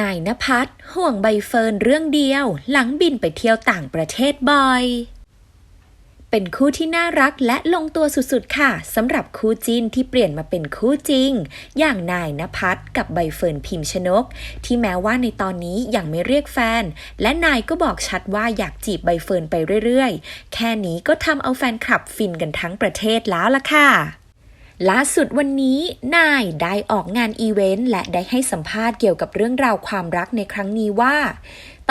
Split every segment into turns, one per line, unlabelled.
นายนภัสห่วงใบเฟิร์นเรื่องเดียว หลังบินไปเที่ยวต่างประเทศบ่อย เป็นคู่ที่น่ารักและลงตัวสุดๆ ค่ะสำหรับคู่จินที่เปลี่ยนมาเป็นคู่จริง อย่างนายนภัสกับใบเฟิร์นพิมพ์ชนก ที่แม้ว่าในตอนนี้ยังไม่เรียกแฟน และนายก็บอกชัดว่าอยากจีบใบเฟิร์นไปเรื่อยๆ แค่นี้ก็ทำเอาแฟนคลับฟินกันทั้งประเทศแล้วล่ะค่ะ ล่าสุดวันนี้นายได้ออกงานอีเวนต์และได้ให้สัมภาษณ์เกี่ยวกับเรื่องราวความรักในครั้งนี้ว่า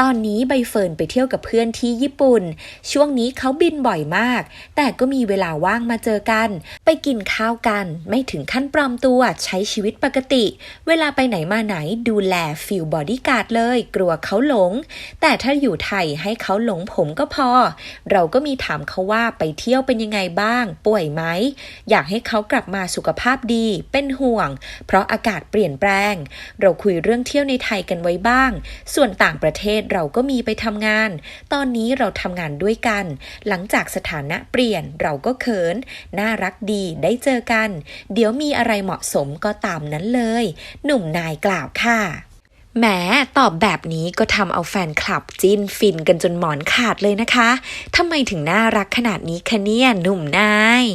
ตอนนี้ใบเฟิร์นไปเที่ยวกับเพื่อนที่ญี่ปุ่น ช่วงนี้เขาบินบ่อยมาก แต่ก็มีเวลาว่างมาเจอกัน ไปกินข้าวกัน ไม่ถึงขั้นปลอมตัวใช้ชีวิตปกติ เวลาไปไหนมาไหนดูแลฟิลบอดี้การ์ดเลย กลัวเขาหลง แต่ถ้าอยู่ไทยให้เขาหลงผมก็พอ เราก็มีถามเขาว่าไปเที่ยวเป็นยังไงบ้าง ป่วยไหม อยากให้เขากลับมาสุขภาพดี เป็นห่วง เพราะอากาศเปลี่ยนแปลง เราคุยเรื่องเที่ยวในไทยกันไว้บ้าง ส่วนต่างประเทศเราก็มีไปทำงาน ตอนนี้เราทำงานด้วยกัน หลังจากสถานะเปลี่ยนเราก็เขิน น่ารักดีได้เจอกัน เดี๋ยวมีอะไรเหมาะสมก็ตามนั้นเลย หนุ่มนายกล่าวค่ะแหมตอบแบบนี้ก็ทำเอาแฟนคลับจิ้นฟินกันจนหมอนขาดเลยนะคะทำไมถึงน่ารักขนาดนี้คะเนี่ยหนุ่มนาย